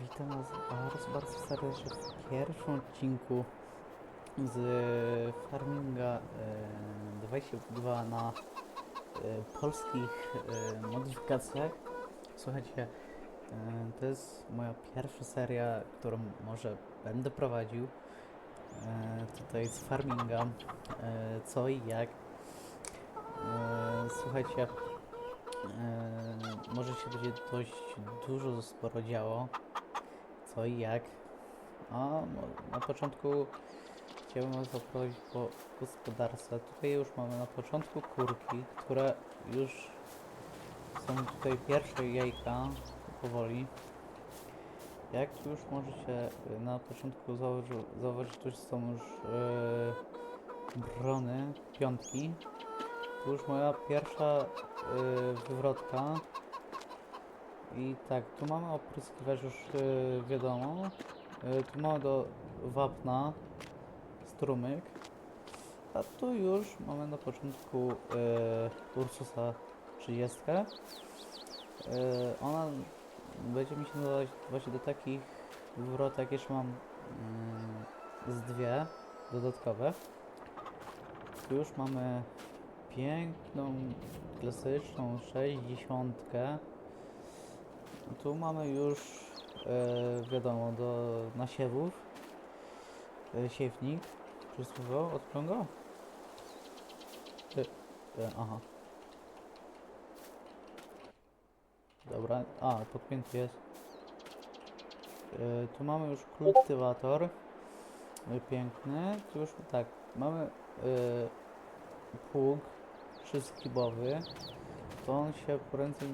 Witam Was bardzo, bardzo serdecznie w pierwszym odcinku z farminga e, 22 na e, polskich e, modyfikacjach. Słuchajcie, e, to jest moja pierwsza seria, którą może będę prowadził e, tutaj z farminga, e, co i jak. E, Słuchajcie, e, może się będzie dość dużo sporo działo co i jak. A na początku chciałbym Was zaprowadzić po gospodarstwie. Tutaj już mamy na początku kurki, które już są tutaj pierwsze jajka powoli. Jak już możecie y, na początku zauważy, zauważyć, już są już yy, brony, piątki. Tu już moja pierwsza yy, wywrotka. I tak, tu mamy opryskiwacz już yy, wiadomo. Yy, tu mamy do wapna strumyk. A tu już mamy na początku yy, Ursusa 30. Yy, ona będzie mi się nadawać właśnie do takich wywrotek, jeszcze mam yy, z dwie dodatkowe. Tu już mamy piękną, klasyczną 60. Tu mamy już e, wiadomo do nasiewów. E, siewnik. Przysługiwał, odciągał e, e, aha. Dobra, a podpięty jest. E, tu mamy już kultywator. Piękny. Tu już tak mamy e, pług trzyskibowy to on się prędzej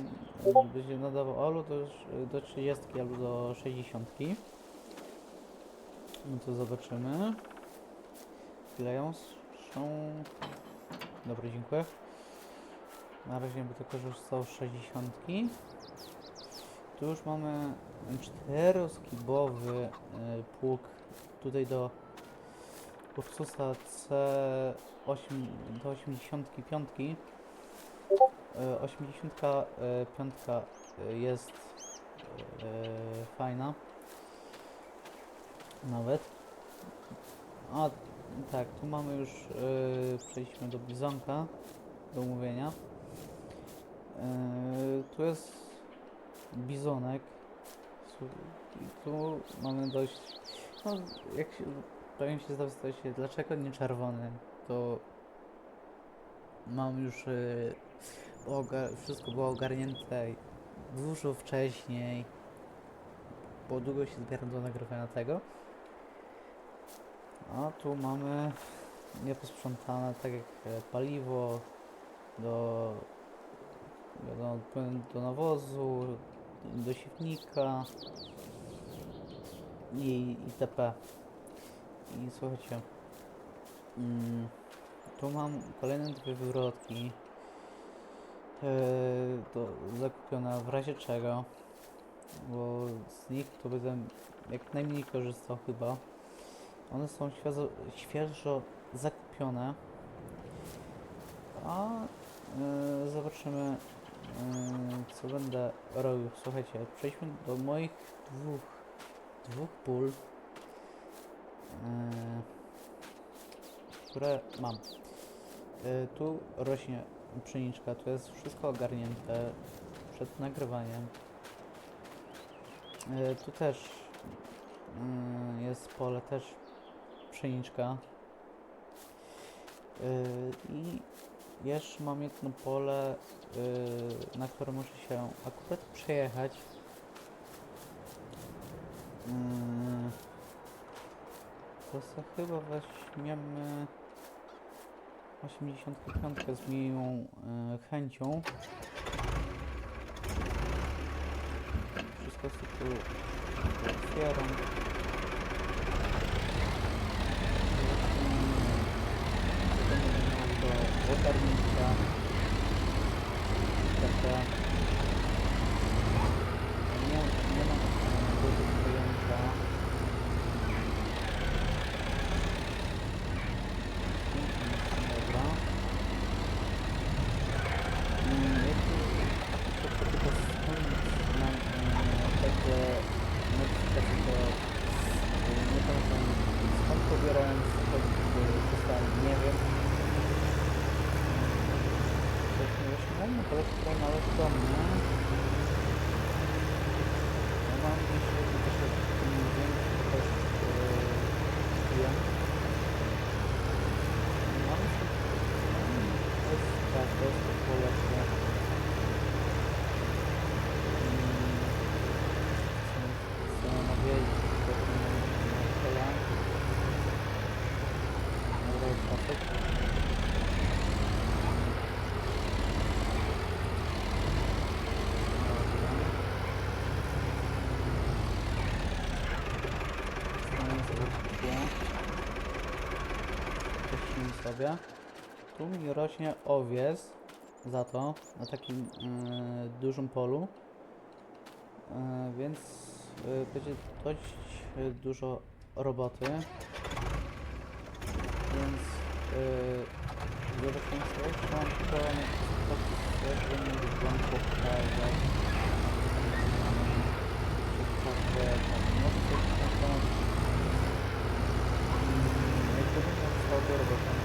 y, będzie nadawał albo do, do 30 albo do 60. No to zobaczymy. Ile są. Dobra, dziękuję. Na razie by tylko korzystał z 60. Tu już mamy czteroskibowy y, pług tutaj do Ursusa C8 do 85. E, 85 e, jest e, fajna. Nawet. A tak, tu mamy już e, przejdźmy do bizonka do umówienia. E, tu jest bizonek. I Tu mamy dość. No, jak się, pewnie się zastanawiacie, dlaczego nie czerwony? To mam już e, wszystko było ogarnięte dużo wcześniej. Bo długo się zbieram do nagrywania tego. A tu mamy nieposprzątane, tak jak e, paliwo do, do, do nawozu, do siewnika i itp. I słuchajcie, mm, tu mam kolejne dwie wywrotki do, zakupione w razie czego, bo z nich to będę jak najmniej korzystał chyba. One są świeżo, świeżo zakupione. A e, zobaczymy e, co będę robił. Słuchajcie, przejdźmy do moich dwóch, dwóch pól, e, które mam. E, tu rośnie pszeniczka, tu jest wszystko ogarnięte przed nagrywaniem. E, tu też mm, jest pole, też pszeniczka. E, I jeszcze mam jedno pole, e, na które muszę się akurat przejechać. Mm, To chyba weźmiemy 85 z miłą e, chęcią. Wszystko sobie tu otwieram. Do ogarnięcia. Taka. Nie, nie mam e, dużych pojęcia. Dobra. Mm, jak tu- to tylko wspomnieć nam e, takie modyfikacje to y, nie pamiętam skąd pobierałem, skąd y, dostałem, nie wiem. To jest niewyśmienny kolor, który należy do mnie. Ja mam jeszcze jedno też większy też yy, klient. Mam jeszcze, to jest tak, to jest sobie. Tu mi rośnie owiec za to na takim yy, dużym polu. E, więc e, będzie dość dużo roboty. Więc zobaczymy sobie, czy mam tylko no to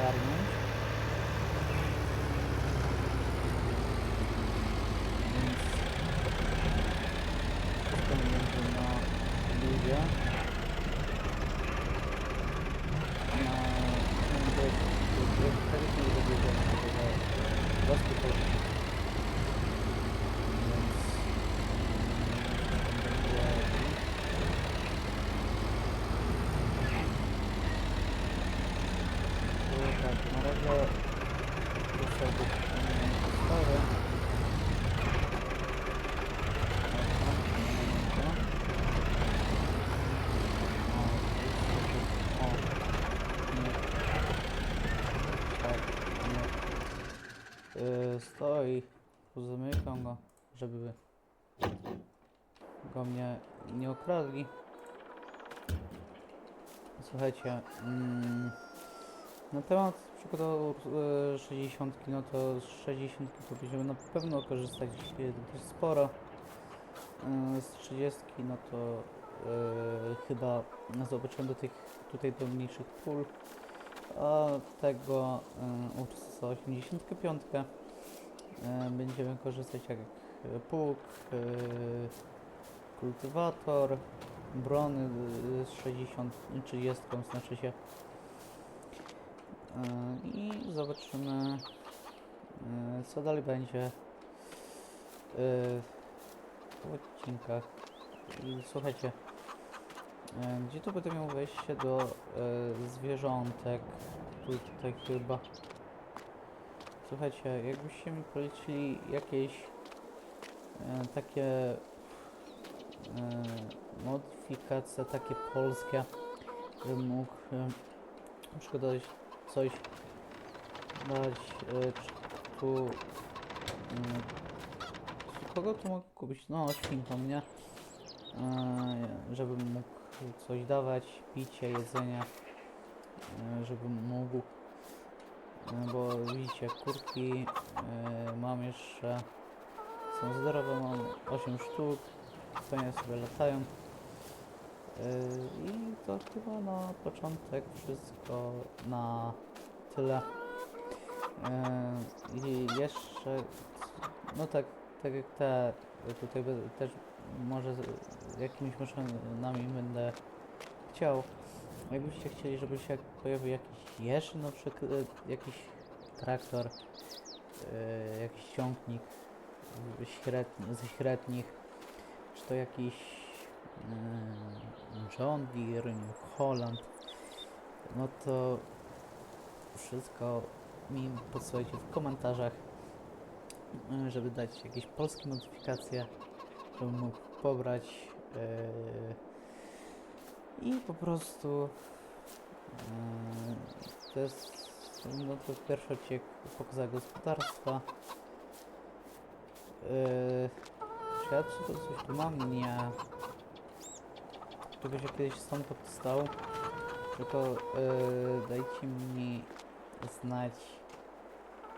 பாருங்கள் podstawę. Stoi, zamykam go, żeby go mnie nie okradli. Słuchajcie, mm, na temat przykładu e, 60, no to z 60 to będziemy na pewno korzystać dość sporo. E, z 30 no to e, chyba zobaczymy do tych tutaj do mniejszych pól. A tego u 185 e, będziemy korzystać jak pług, e, kultywator, brony z 60, 30 znaczy się. E, I zobaczymy e, co dalej będzie e, w odcinkach. Słuchajcie, gdzie tu będę miał wejście do zwierzątek? Tu, tutaj chyba. Słuchajcie, jakbyście mi polecili jakieś takie modyfikacje, takie polskie, żebym mógł dać coś e, czy tu mm, kogo tu mogę kupić? No świnką, nie? E, żebym mógł coś dawać, picie, jedzenie, e, żebym mógł e, bo widzicie, kurki e, mam jeszcze są zdrowe, mam 8 sztuk fajnie sobie latają i to chyba na początek wszystko na tyle. E, i jeszcze no tak, tak jak te tutaj też może jakimiś maszynami będę chciał. Jakbyście chcieli, żeby się pojawił jakiś jeż, na przykład e, jakiś traktor, jakiś ciągnik ze średnich, czy to jakiś John Deere, New Holland, no to wszystko mi podsyłajcie w komentarzach, e, żeby dać jakieś polskie modyfikacje, żebym mógł pobrać. E, po prostu yy, to jest no to pierwszy odcinek pokazał gospodarstwa. Yy, czy ja coś tu mam? Nie. Tylko się kiedyś stąd podstał. Tylko yy, dajcie mi znać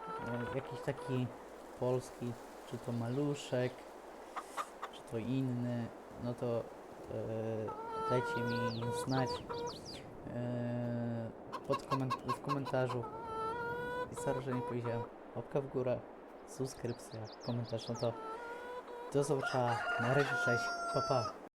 yy, jakiś taki polski, czy to maluszek, czy to inny, no to yy, dajcie mi znać yy, pod koment w komentarzu. I sorry, że nie powiedziałem. Łapka w górę, subskrypcja, komentarz, no to do zobaczenia. Na razie, cześć, pa pa.